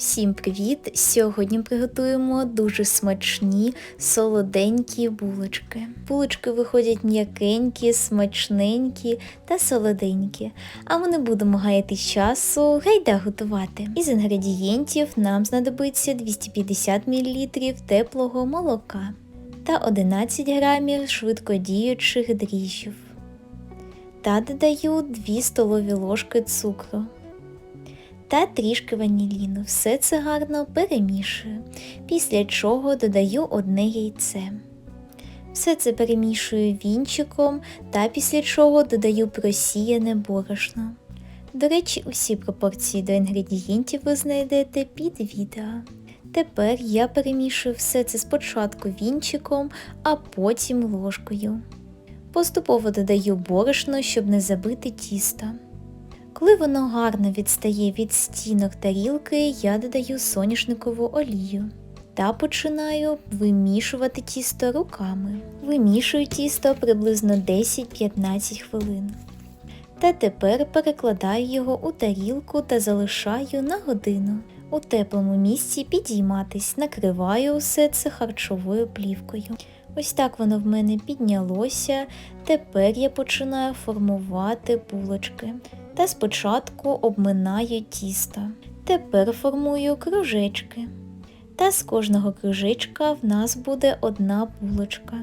Всім привіт! Сьогодні приготуємо дуже смачні солоденькі булочки. Булочки виходять м'якенькі, смачненькі та солоденькі. А ми не будемо гаяти часу, гайда готувати. Із інгредієнтів нам знадобиться 250 мл теплого молока та 11 грамів швидкодіючих дріжджів. Та додаю 2 столові ложки цукру та трішки ваніліну. Все це гарно перемішую, після чого додаю одне яйце. Все це перемішую вінчиком та після чого додаю просіяне борошно. До речі, усі пропорції до інгредієнтів ви знайдете під відео. Тепер я перемішую все це спочатку вінчиком, а потім ложкою. Поступово додаю борошно, щоб не забити тісто. Коли воно гарно відстає від стінок тарілки, я додаю соняшникову олію та починаю вимішувати тісто руками. Вимішую тісто приблизно 10-15 хвилин. Та тепер перекладаю його у тарілку та залишаю на годину. У теплому місці підійматись, накриваю усе це харчовою плівкою. Ось так воно в мене піднялося. Тепер я починаю формувати булочки та спочатку обминаю тісто. Тепер формую кружечки. Та з кожного кружечка в нас буде одна булочка.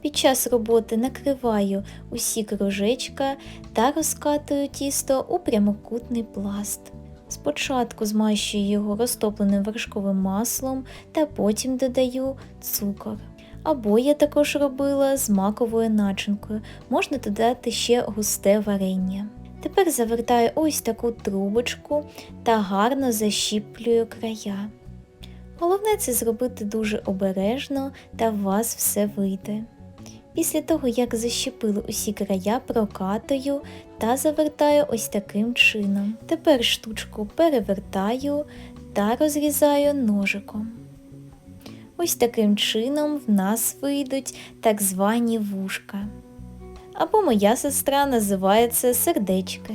Під час роботи накриваю усі кружечка та розкатую тісто у прямокутний пласт. Спочатку змащую його розтопленим вершковим маслом та потім додаю цукор. Або я також робила з маковою начинкою, можна додати ще густе варення. Тепер завертаю ось таку трубочку та гарно защіплюю края. Головне це зробити дуже обережно та в вас все вийде. Після того, як защепили усі края, прокатую та завертаю ось таким чином. Тепер штучку перевертаю та розрізаю ножиком. Ось таким чином в нас вийдуть так звані вушка. Або моя сестра називає це сердечки.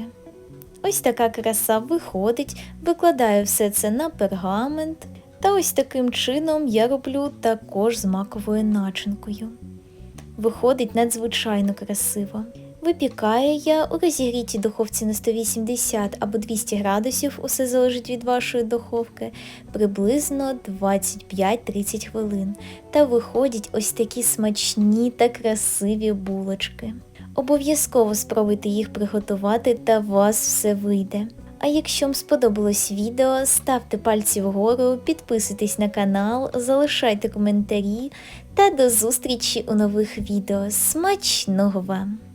Ось така краса виходить, викладаю все це на пергамент, та ось таким чином я роблю також з маковою начинкою. Виходить надзвичайно красиво. Випікаю я у розігрітій духовці на 180 або 200 градусів, усе залежить від вашої духовки, приблизно 25-30 хвилин. Та виходять ось такі смачні та красиві булочки. Обов'язково спробуйте їх приготувати та вас все вийде. А якщо вам сподобалось відео, ставте пальці вгору, підписуйтесь на канал, залишайте коментарі та до зустрічі у нових відео. Смачного вам!